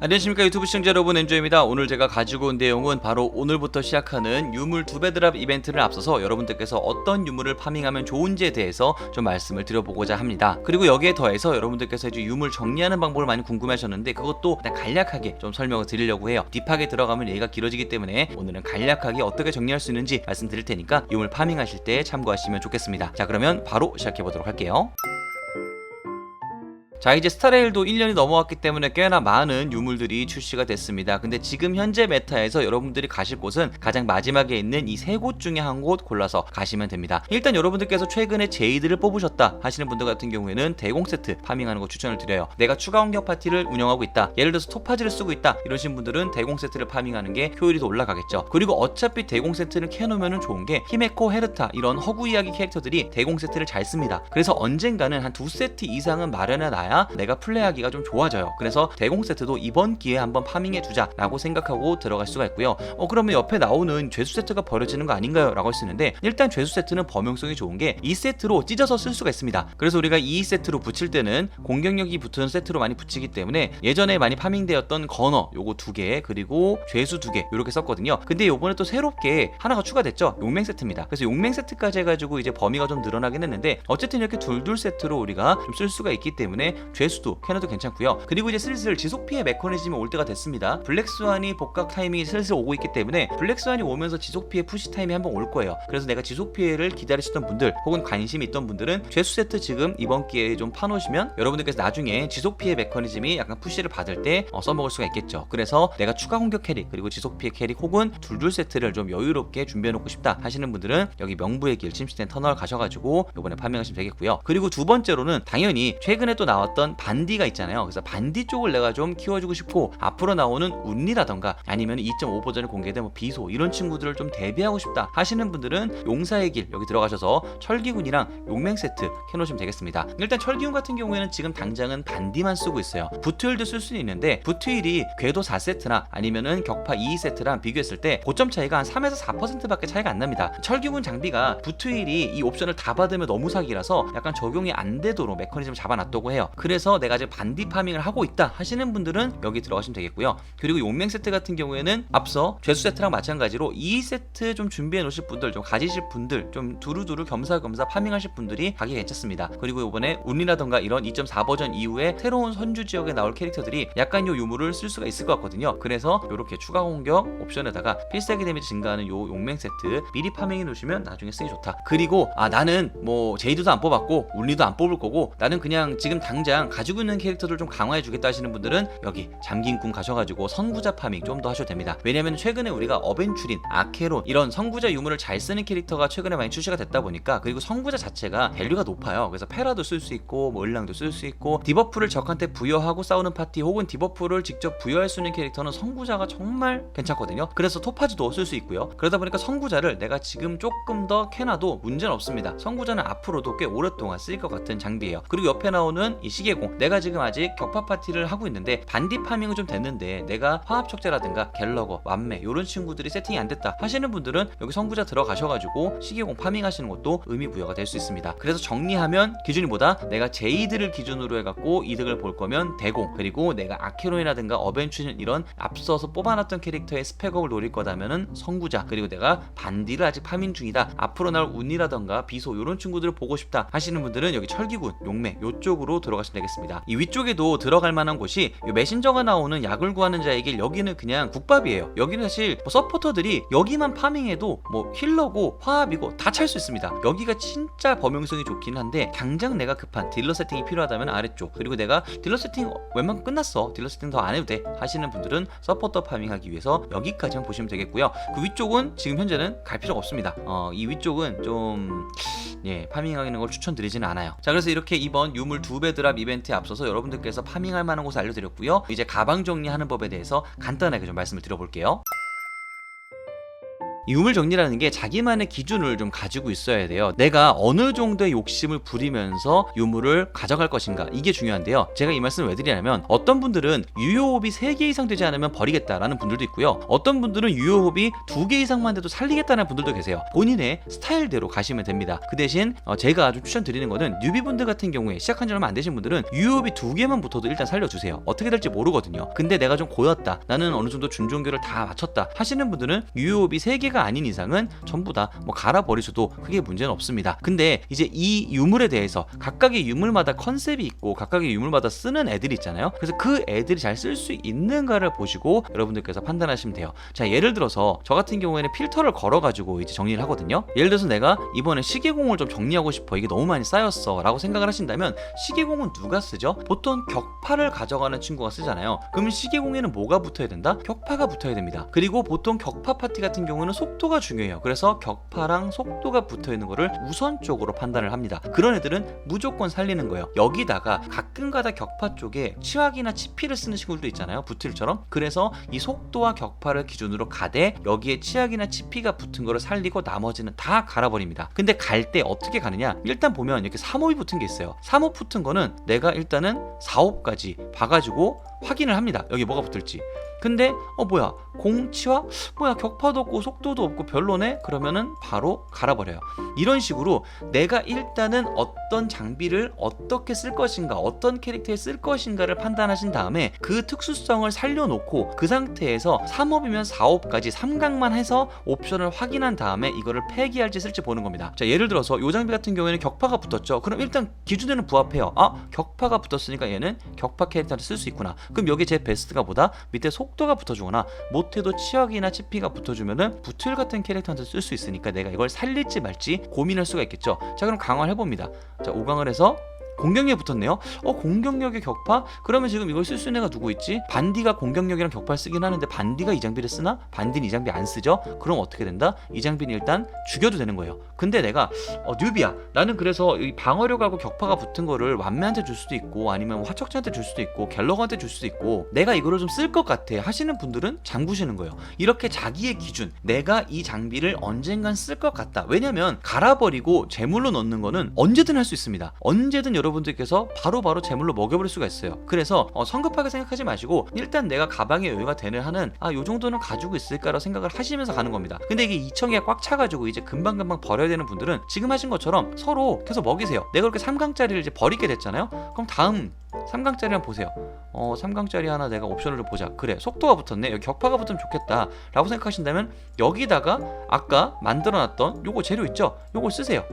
안녕하십니까 유튜브 시청자 여러분. 엔조입니다. 오늘 제가 가지고 온 내용은 바로 오늘부터 시작하는 유물 두배 드랍 이벤트를 앞서서 여러분들께서 어떤 유물을 파밍하면 좋은지에 대해서 좀 말씀을 드려보고자 합니다. 그리고 여기에 더해서 여러분들께서 이제 유물 정리하는 방법을 많이 궁금해 하셨는데 그것도 그냥 간략하게 좀 설명을 드리려고 해요. 딥하게 들어가면 얘기가 길어지기 때문에 오늘은 간략하게 어떻게 정리할 수 있는지 말씀드릴 테니까 유물 파밍하실 때 참고하시면 좋겠습니다. 자 그러면 바로 시작해 보도록 할게요 자 이제 스타레일도 1년이 넘어왔기 때문에 꽤나 많은 유물들이 출시가 됐습니다. 근데 지금 현재 메타에서 여러분들이 가실 곳은 가장 마지막에 있는 이 세 곳 중에 한 곳 골라서 가시면 됩니다. 일단 여러분들께서 최근에 제이드를 뽑으셨다 하시는 분들 같은 경우에는 대공 세트 파밍하는 거 추천을 드려요. 내가 추가 공격 파티를 운영하고 있다. 예를 들어서 토파즈를 쓰고 있다. 이러신 분들은 대공 세트를 파밍하는 게 효율이 더 올라가겠죠. 그리고 어차피 대공 세트를 캐놓으면 좋은 게 히메코 헤르타 이런 허구 이야기 캐릭터들이 대공 세트를 잘 씁니다. 그래서 언젠가는 한 두 세트 이상은 마련해 놔야 내가 플레이하기가 좀 좋아져요. 그래서 대공 세트도 이번 기회에 한번 파밍해 두자라고 생각하고 들어갈 수가 있고요. 어 그러면 옆에 나오는 죄수 세트가 버려지는 거 아닌가요?라고 할 수 있는데 일단 죄수 세트는 범용성이 좋은 게이 세트로 찢어서 쓸 수가 있습니다. 그래서 우리가 이 세트로 붙일 때는 공격력이 붙은 세트로 많이 붙이기 때문에 예전에 많이 파밍되었던 건어 요거 두 개 그리고 죄수 두 개 이렇게 썼거든요. 근데 요번에 또 새롭게 하나가 추가됐죠. 용맹 세트입니다. 그래서 용맹 세트까지 해가지고 이제 범위가 좀 늘어나긴 했는데 어쨌든 이렇게 둘둘 세트로 우리가 좀 쓸 수가 있기 때문에 죄수도 캐너도 괜찮고요. 그리고 이제 슬슬 지속 피해 메커니즘이 올 때가 됐습니다. 블랙스완이 복각 타이밍이 슬슬 오고 있기 때문에 블랙스완이 오면서 지속 피해 푸시 타임이 한번 올 거예요. 그래서 내가 지속 피해를 기다리시던 분들 혹은 관심 있던 분들은 죄수 세트 지금 이번 기회에 좀 파놓으시면 여러분들께서 나중에 지속 피해 메커니즘이 약간 푸시를 받을 때 어, 써먹을 수가 있겠죠. 그래서 내가 추가 공격 캐릭 그리고 지속 피해 캐릭 혹은 둘둘 세트를 좀 여유롭게 준비해 놓고 싶다 하시는 분들은 여기 명부의 길 침시된 터널 가셔가지고 이번에 파밍하시면 되겠고요. 그리고 두 번째로는 당연히 최근에 또 나 왔던 반디가 있잖아요. 그래서 반디 쪽을 내가 좀 키워주고 싶고 앞으로 나오는 운리라던가 아니면 2.5 버전에 공개된 뭐 비소 이런 친구들을 좀 대비하고 싶다 하시는 분들은 용사의 길 여기 들어가셔서 철기군이랑 용맹 세트 해놓으시면 되겠습니다. 일단 철기군 같은 경우에는 지금 당장은 반디만 쓰고 있어요. 부트일도 쓸 수는 있는데 부트일이 궤도 4세트나 아니면은 격파 2세트랑 비교했을 때 고점 차이가 한 3에서 4%밖에 차이가 안 납니다. 철기군 장비가 부트일이 이 옵션을 다 받으면 너무 사기라서 약간 적용이 안 되도록 메커니즘을 잡아놨다고 해요. 그래서 내가 지금 반디 파밍을 하고 있다 하시는 분들은 여기 들어가시면 되겠고요. 그리고 용맹 세트 같은 경우에는 앞서 죄수 세트랑 마찬가지로 2세트 좀 준비해 놓으실 분들 좀 가지실 분들 좀 두루두루 겸사겸사 파밍하실 분들이 가기 괜찮습니다. 그리고 이번에 운이라던가 이런 2.4 버전 이후에 새로운 선주 지역에 나올 캐릭터들이 약간 요 유물을 쓸 수가 있을 것 같거든요. 그래서 이렇게 추가 공격 옵션에다가 필살기 데미지 증가하는 요 용맹 세트 미리 파밍해 놓으시면 나중에 쓰기 좋다. 그리고 아 나는 뭐 제이드도 안 뽑았고 운리도 안 뽑을 거고 나는 그냥 지금 당장 가지고 있는 캐릭터들 좀 강화해 주겠다 하시는 분들은 여기 잠긴 꿈 가셔가지고 선구자 파밍 좀 더 하셔도 됩니다. 왜냐면 최근에 우리가 어벤츄린, 아케론 이런 선구자 유물을 잘 쓰는 캐릭터가 최근에 많이 출시가 됐다 보니까 그리고 선구자 자체가 밸류가 높아요. 그래서 페라도 쓸 수 있고 뭐 을랑도 쓸 수 있고 디버프를 적한테 부여하고 싸우는 파티 혹은 디버프를 직접 부여할 수 있는 캐릭터는 선구자가 정말 괜찮거든요. 그래서 토파즈도 쓸 수 있고요. 그러다 보니까 선구자를 내가 지금 조금 더 캐놔도 문제는 없습니다. 선구자는 앞으로도 꽤 오랫동안 쓰일 것 같은 장비예요. 그리고 옆에 나오는 이 시계공 내가 지금 아직 격파 파티를 하고 있는데 반디 파밍은 좀 됐는데 내가 화합 척제라든가 갤러거, 완매 이런 친구들이 세팅이 안 됐다 하시는 분들은 여기 선구자 들어가셔가지고 시계공 파밍하시는 것도 의미 부여가 될 수 있습니다. 그래서 정리하면 기준이 뭐다? 내가 제이드를 기준으로 해갖고 이득을 볼 거면 대공 그리고 내가 아케론이라든가 어벤츄는 이런 앞서서 뽑아놨던 캐릭터의 스펙업을 노릴 거다면은 선구자 그리고 내가 반디를 아직 파밍 중이다 앞으로 나올 운이라던가 비소 이런 친구들을 보고 싶다 하시는 분들은 여기 철기군, 용매 요쪽으로 들어가시 면 되겠습니다. 이 위쪽에도 들어갈 만한 곳이 이 메신저가 나오는 약을 구하는 자에게 여기는 그냥 국밥이에요. 여기는 사실 뭐 서포터들이 여기만 파밍해도 뭐 힐러고 화합이고 다 찰 수 있습니다. 여기가 진짜 범용성이 좋긴 한데 당장 내가 급한 딜러 세팅이 필요하다면 아래쪽 그리고 내가 딜러 세팅 웬만큼 끝났어 딜러 세팅 더 안 해도 돼 하시는 분들은 서포터 파밍하기 위해서 여기까지만 보시면 되겠고요. 그 위쪽은 지금 현재는 갈 필요가 없습니다. 어, 이 위쪽은 좀 예, 파밍하는 걸 추천드리지는 않아요. 자, 그래서 이렇게 이번 유물 두 배 드랍 이벤트에 앞서서 여러분들께서 파밍할 만한 곳을 알려드렸고요. 이제 가방 정리하는 법에 대해서 간단하게 좀 말씀을 드려볼게요. 이 유물 정리라는 게 자기만의 기준을 좀 가지고 있어야 돼요. 내가 어느 정도의 욕심을 부리면서 유물을 가져갈 것인가 이게 중요한데요. 제가 이 말씀을 왜 드리냐면 어떤 분들은 유효호흡이 3개 이상 되지 않으면 버리겠다라는 분들도 있고요. 어떤 분들은 유효호흡이 2개 이상만 돼도 살리겠다는 분들도 계세요. 본인의 스타일대로 가시면 됩니다. 그 대신 어, 제가 좀 추천드리는 거는 뉴비분들 같은 경우에 시작한 지 얼마 안 되신 분들은 유효호흡이 2개만 붙어도 일단 살려주세요. 어떻게 될지 모르거든요. 근데 내가 좀 고였다. 나는 어느 정도 준종교를 다 맞췄다. 하시는 분들은 유효호흡이 3개 가 아닌 이상은 전부 다 뭐 갈아 버리셔도 크게 문제는 없습니다. 근데 이제 이 유물에 대해서 각각의 유물마다 컨셉이 있고 각각의 유물마다 쓰는 애들이 있잖아요. 그래서 그 애들이 잘 쓸 수 있는가를 보시고 여러분들께서 판단하시면 돼요. 자, 예를 들어서 저 같은 경우에는 필터를 걸어 가지고 이제 정리를 하거든요. 예를 들어서 내가 이번에 시계공을 좀 정리하고 싶어. 이게 너무 많이 쌓였어. 라고 생각을 하신다면 시계공은 누가 쓰죠? 보통 격파를 가져가는 친구가 쓰잖아요. 그러면 시계공에는 뭐가 붙어야 된다? 격파가 붙어야 됩니다. 그리고 보통 격파 파티 같은 경우는 속 도가 중요해요. 그래서 격파랑 속도가 붙어 있는 거를 우선적으로 판단을 합니다. 그런 애들은 무조건 살리는 거예요. 여기다가 가끔가다 격파 쪽에 치확이나 치피를 쓰는 친구들도 있잖아요. 부틀처럼. 그래서 이 속도와 격파를 기준으로 가되 여기에 치약이나 치피가 붙은 거를 살리고 나머지는 다 갈아버립니다. 근데 갈 때 어떻게 가느냐? 일단 보면 이렇게 3홉이 붙은 게 있어요. 3홉 붙은 거는 내가 일단은 4홉까지 봐가지고 확인을 합니다. 여기 뭐가 붙을지. 근데 어 뭐야 공치와 뭐야 격파도 없고 속도 도 없고 별로네 그러면은 바로 갈아버려요. 이런 식으로 내가 일단은 어떤 장비를 어떻게 쓸 것인가 어떤 캐릭터에 쓸 것인가를 판단하신 다음에 그 특수성을 살려놓고 그 상태에서 3업이면 4업까지 3강만 해서 옵션을 확인한 다음에 이거를 폐기할지 쓸지 보는 겁니다. 자 예를 들어서 이 장비 같은 경우에는 격파가 붙었죠. 그럼 일단 기준에는 부합해요. 아 격파가 붙었으니까 얘는 격파 캐릭터를 쓸 수 있구나. 그럼 여기 제 베스트가 보다 밑에 속도가 붙어주거나 못해도 치역이나 치피가 붙어주면은 부틀 같은 캐릭터한테 쓸 수 있으니까 내가 이걸 살릴지 말지 고민할 수가 있겠죠. 자 그럼 강화를 해봅니다. 자 5강을 해서 공격력이 붙었네요. 어 공격력의 격파? 그러면 지금 이걸 쓸 수 있는 애가 누구 있지? 반디가 공격력이랑 격파를 쓰긴 하는데 반디가 이 장비를 쓰나? 반디는 이 장비 안 쓰죠? 그럼 어떻게 된다? 이 장비는 일단 죽여도 되는 거예요. 근데 내가 어 뉴비야. 나는 그래서 이 방어력하고 격파가 붙은 거를 완매한테 줄 수도 있고 아니면 화척지한테 줄 수도 있고 갤러그한테 줄 수도 있고 내가 이거를 좀 쓸 것 같아 하시는 분들은 장구시는 거예요. 이렇게 자기의 기준 내가 이 장비를 언젠간 쓸 것 같다. 왜냐면 갈아버리고 제물로 넣는 거는 언제든 할 수 있습니다. 언제든 여러분 들께서 바로바로 제물로 먹여버릴 수가 있어요. 그래서 어, 성급하게 생각하지 마시고 일단 내가 가방에 여유가 되는 한은 아 요 정도는 가지고 있을까라고 생각을 하시면서 가는 겁니다. 근데 이게 2천개가 꽉 차가지고 이제 금방금방 버려야 되는 분들은 지금 하신 것처럼 서로 계속 먹이세요. 내가 그렇게 3강짜리를 이제 버리게 됐잖아요. 그럼 다음 3강짜리 한번 보세요. 어, 3강짜리 하나 내가 옵션을 좀 보자. 그래, 속도가 붙었네. 여기 격파가 붙으면 좋겠다. 라고 생각하신다면 여기다가 아까 만들어 놨던 요거 재료 있죠? 요걸 쓰세요.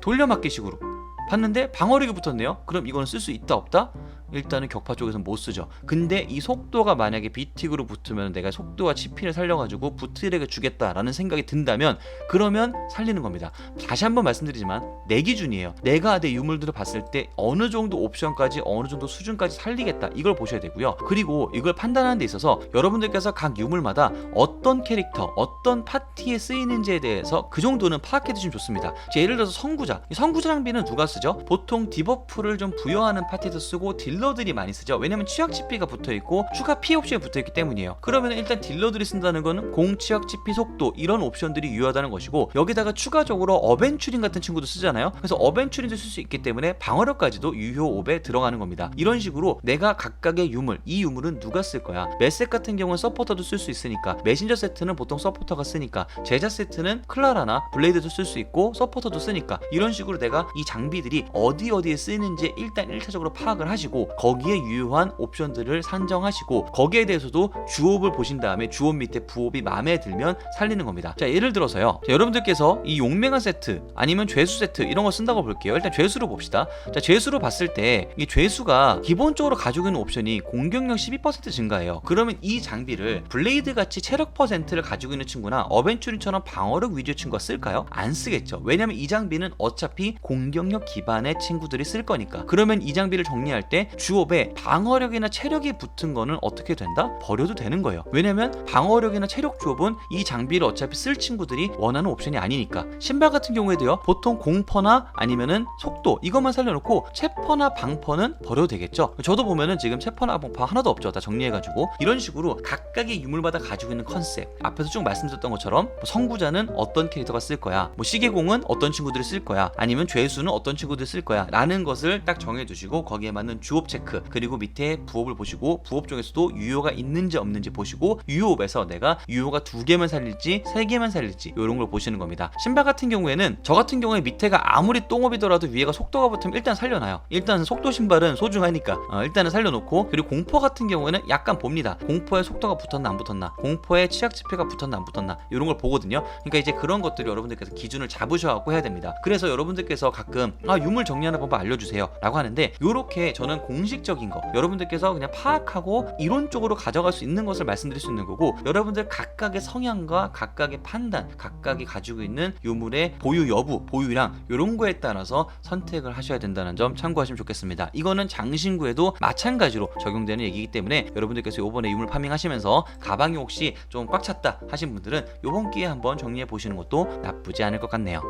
돌려막기식으로. 봤는데 방어력이 붙었네요. 그럼 이거는 쓸 수 있다 없다? 일단은 격파 쪽에서 못 쓰죠. 근데 이 속도가 만약에 비틱으로 붙으면 내가 속도와 치피를 살려가지고 부틀에게 주겠다라는 생각이 든다면 그러면 살리는 겁니다. 다시 한번 말씀드리지만 내 기준이에요. 내가 내 유물들을 봤을 때 어느 정도 옵션까지 어느 정도 수준까지 살리겠다 이걸 보셔야 되고요. 그리고 이걸 판단하는 데 있어서 여러분들께서 각 유물마다 어떤 캐릭터, 어떤 파티에 쓰이는지에 대해서 그 정도는 파악해 두시면 좋습니다. 자, 예를 들어서 선구자, 이 선구자 장비는 누가 쓰죠? 보통 디버프를 좀 부여하는 파티에서 쓰고 딜 러들이 많이 쓰죠. 왜냐면 취약 치피가 붙어 있고 추가 피 옵션이 붙어 있기 때문이에요. 그러면 일단 딜러들이 쓴다는 거는 공 취약 치피 속도 이런 옵션들이 유효하다는 것이고 여기다가 추가적으로 어벤츄링 같은 친구도 쓰잖아요. 그래서 어벤츄링도 쓸 수 있기 때문에 방어력까지도 유효 5에 들어가는 겁니다. 이런 식으로 내가 각각의 유물, 이 유물은 누가 쓸 거야? 메셋 같은 경우는 서포터도 쓸 수 있으니까 메신저 세트는 보통 서포터가 쓰니까 제자 세트는 클라라나 블레이드도 쓸 수 있고 서포터도 쓰니까 이런 식으로 내가 이 장비들이 어디 어디에 쓰이는지 일단 1차적으로 파악을 하시고 거기에 유효한 옵션들을 산정하시고 거기에 대해서도 주옵을 보신 다음에 주옵 밑에 부옵이 마음에 들면 살리는 겁니다. 자 예를 들어서요. 자, 여러분들께서 이 용맹한 세트 아니면 죄수 세트 이런 거 쓴다고 볼게요. 일단 죄수로 봅시다. 자 죄수로 봤을 때 이 죄수가 기본적으로 가지고 있는 옵션이 공격력 12% 증가해요. 그러면 이 장비를 블레이드 같이 체력 퍼센트를 가지고 있는 친구나 어벤츄리처럼 방어력 위주의 친구가 쓸까요? 안 쓰겠죠. 왜냐면 이 장비는 어차피 공격력 기반의 친구들이 쓸 거니까. 그러면 이 장비를 정리할 때 주업에 방어력이나 체력이 붙은 거는 어떻게 된다? 버려도 되는 거예요. 왜냐면 방어력이나 체력 주업은 이 장비를 어차피 쓸 친구들이 원하는 옵션이 아니니까. 신발 같은 경우에도요. 보통 공퍼나 아니면은 속도 이것만 살려놓고 체퍼나 방퍼는 버려도 되겠죠. 저도 보면은 지금 체퍼나 방퍼 하나도 없죠. 다 정리해가지고 이런 식으로 각각의 유물마다 가지고 있는 컨셉 앞에서 쭉 말씀드렸던 것처럼 뭐 성구자는 어떤 캐릭터가 쓸 거야 뭐 시계공은 어떤 친구들이 쓸 거야 아니면 죄수는 어떤 친구들이 쓸 거야 라는 것을 딱 정해두시고 거기에 맞는 주업 체크 그리고 밑에 부업을 보시고 부업 중에서도 유효가 있는지 없는지 보시고 유효업에서 내가 유효가 두 개만 살릴지 세 개만 살릴지 이런 걸 보시는 겁니다. 신발 같은 경우에는 저 같은 경우에 밑에가 아무리 똥업이더라도 위에가 속도가 붙으면 일단 살려놔요. 일단 속도 신발은 소중하니까 어, 일단은 살려놓고 그리고 공포 같은 경우에는 약간 봅니다. 공포에 속도가 붙었나 안 붙었나 공포에 치약 지폐가 붙었나 안 붙었나 이런 걸 보거든요. 그러니까 이제 그런 것들이 여러분들께서 기준을 잡으셔갖고 해야 됩니다. 그래서 여러분들께서 가끔 아 유물 정리하는 방법 알려주세요 라고 하는데 요렇게 저는 공 식적인 거. 여러분들께서 그냥 파악하고 이론적으로 가져갈 수 있는 것을 말씀드릴 수 있는 거고 여러분들 각각의 성향과 각각의 판단 각각이 가지고 있는 유물의 보유 여부 보유량 이런 거에 따라서 선택을 하셔야 된다는 점 참고하시면 좋겠습니다. 이거는 장신구에도 마찬가지로 적용되는 얘기이기 때문에 여러분들께서 요번에 유물 파밍하시면서 가방이 혹시 좀 꽉 찼다 하신 분들은 요번 기회에 한번 정리해 보시는 것도 나쁘지 않을 것 같네요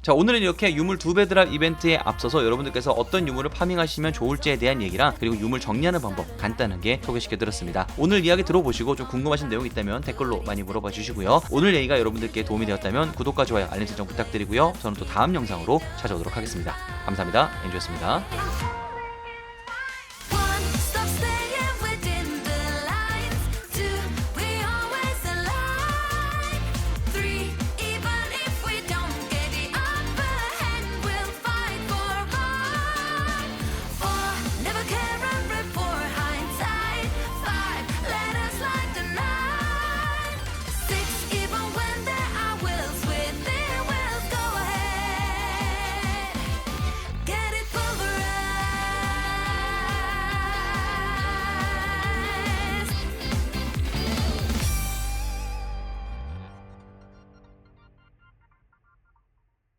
자 오늘은 이렇게 유물 두 배 드랍 이벤트에 앞서서 여러분들께서 어떤 유물을 파밍하시면 좋을지에 대한 얘기랑 그리고 유물 정리하는 방법 간단하게 소개시켜 드렸습니다. 오늘 이야기 들어보시고 좀 궁금하신 내용이 있다면 댓글로 많이 물어봐 주시고요. 오늘 얘기가 여러분들께 도움이 되었다면 구독과 좋아요 알림 설정 부탁드리고요. 저는 또 다음 영상으로 찾아오도록 하겠습니다. 감사합니다. 엔주였습니다